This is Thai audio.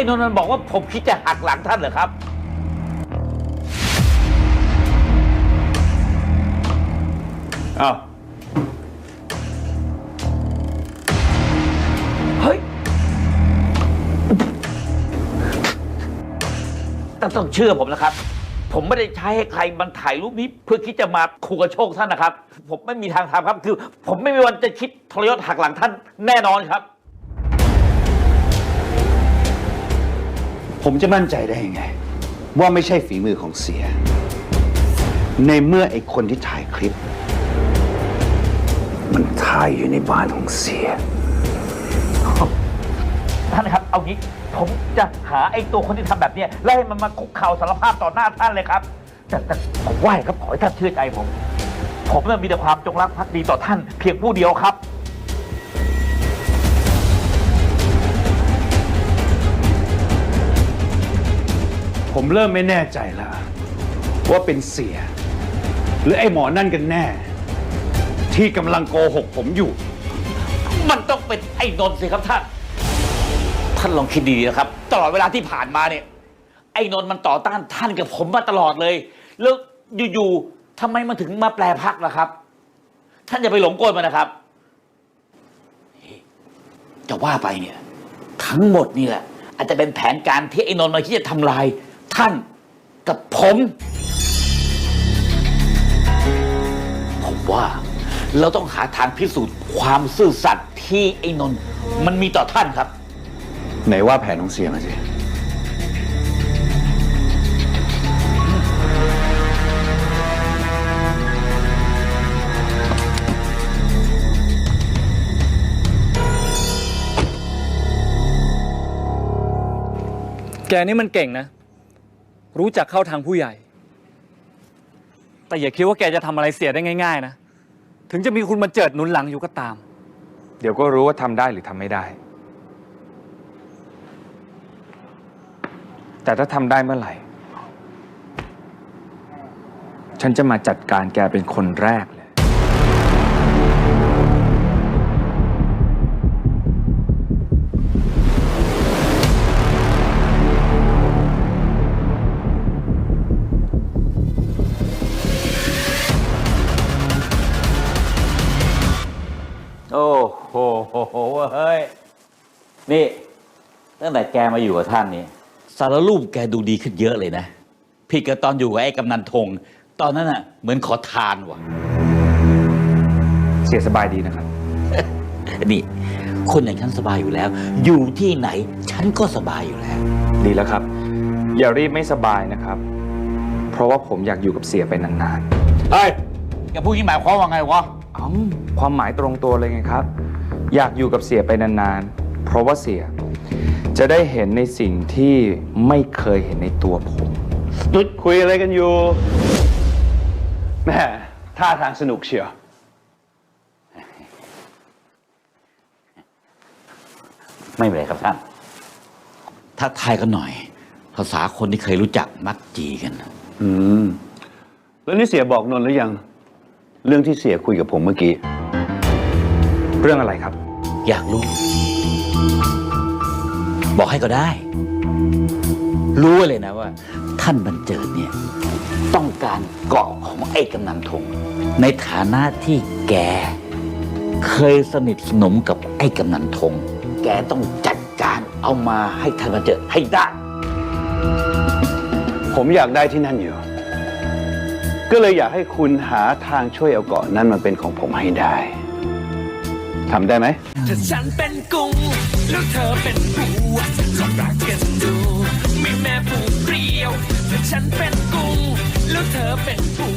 อ้นนท์มันบอกว่าผมคิดจะหักหลังท่านเหรอครับ อ้าว เฮ้ยแต่ต้องเชื่อผมนะครับ ผมไม่ได้ใช้ให้ใครมันถ่ายรูปนี้ เพื่อคิดจะมาขู่กระโชกท่านนะครับ ผมไม่มีทางทำครับ คือ ผมไม่มีวันจะคิดทรยศหักหลังท่านแน่นอนครับ ผมจะมั่นใจได้ยังไง ว่าไม่ใช่ฝีมือของเสีย ในเมื่อไอ้คนที่ถ่ายคลิป มันถ่ายอยู่ในบ้านของเสีย ท่านครับ เอางี้ผมจะหาไอ้ตัวคนที่ทำแบบเนี้ยแล้วให้มันมาคุกเข่าสารภาพต่อหน้าท่านเลยครับแต่แต่ผมไหว้ครับขอให้ท่านเชื่อใจผม ผมน่ะมีแต่ความจงรักภักดีต่อท่านเพียงผู้เดียวครับ ผมเริ่มไม่แน่ใจแล้ว ว่าเป็นเสีย หรือไอ้หมอนั่นกันแน่ ที่กำลังโกหกผมอยู่ มันต้องเป็นไอ้นนท์สิครับท่าน ท่านลองคิดดีๆนะครับ ตลอดเวลาที่ผ่านมาเนี่ย ไอ้นนท์มันต่อต้านท่านกับผมมาตลอดเลย แล้วอยู่ๆทำไมมันถึงมาแปลพักล่ะครับ ท่านอย่าไปหลงกลมันนะครับ จะว่าไปเนี่ย ทั้งหมดนี่แหละ อาจจะเป็นแผนการที่ไอ้นนท์มาที่จะทำลาย ท่านกับผมผมว่าเราต้องหาทางพิสูจน์ความซื่อสัตย์ที่ไอ้นนท์มันมีต่อท่านครับ ไหนว่าแผนของเสียมาสิ แกนี่มันเก่งนะ รู้จักเข้าทางผู้ใหญ่ แต่อย่าคิดว่าแกจะทำอะไรเสียได้ง่าย ๆ นะ ถึงจะมีคุณมาเจิดหนุนหลังอยู่ก็ตาม เดี๋ยวก็รู้ว่าทำได้หรือทำไม่ได้ แต่ถ้าทำได้เมื่อไหร่ ฉันจะมาจัดการแกเป็นคนแรกเลย โหโหเฮ้ย นี่ ตั้งแต่แกมาอยู่กับท่านนี่สารรูปแกดูดีขึ้นเยอะเลยนะ ผิดกับตอนอยู่กับไอ้กำนันทง ตอนนั้นน่ะ เหมือนขอทานว่ะ เสียสบายดีนะครับ นี่คนอย่างฉันสบายอยู่แล้ว อยู่ที่ไหน ฉันก็สบายอยู่แล้ว ดีแล้วครับ อย่ารีบไม่สบายนะครับ เพราะว่าผมอยากอยู่กับเสียไปนานเฮ้ยแกพูดยี่หมายความว่าไงวะๆเอ้าความหมายตรงตัวเลยไงครับ อยากอยู่กับเสียไปนานๆ เพราะว่าเสียจะได้เห็นในสิ่งที่ไม่เคยเห็นในตัวผมหยุดคุยอะไรกันอยู่แม่ท่าทางสนุกเชียวไม่เป็นไรครับท่าน ถ้าทายกันหน่อย ภาษาคนที่เคยรู้จักมักจีกัน อืม แล้วนี่เสียบอกนนท์หรือยัง เรื่องที่เสียคุยกับผมเมื่อกี้ เรื่องอะไรครับ อยากรู้ บอกให้ก็ได้ รู้ไว้เลยนะว่า ท่านบรรเจิดเนี่ย ต้องการเกาะของไอ้กำนันทง ในฐานะที่แก เคยสนิทสนมกับไอ้กำนันทง แกต้องจัดการเอามาให้ท่านบรรเจิดให้ได้ ผมอยากได้ที่นั่นอยู่ ก็เลยอยากให้คุณหาทางช่วยเอาเกาะนั้นมาเป็นของผมให้ได้ ทำได้ไหมถ้าฉันเป็นกุ้งแล้วเธอเป็นปูลองรักกันดูมีแม่ปูเปรียวถ้าฉันเป็นกุ้งแล้วเธอเป็นปู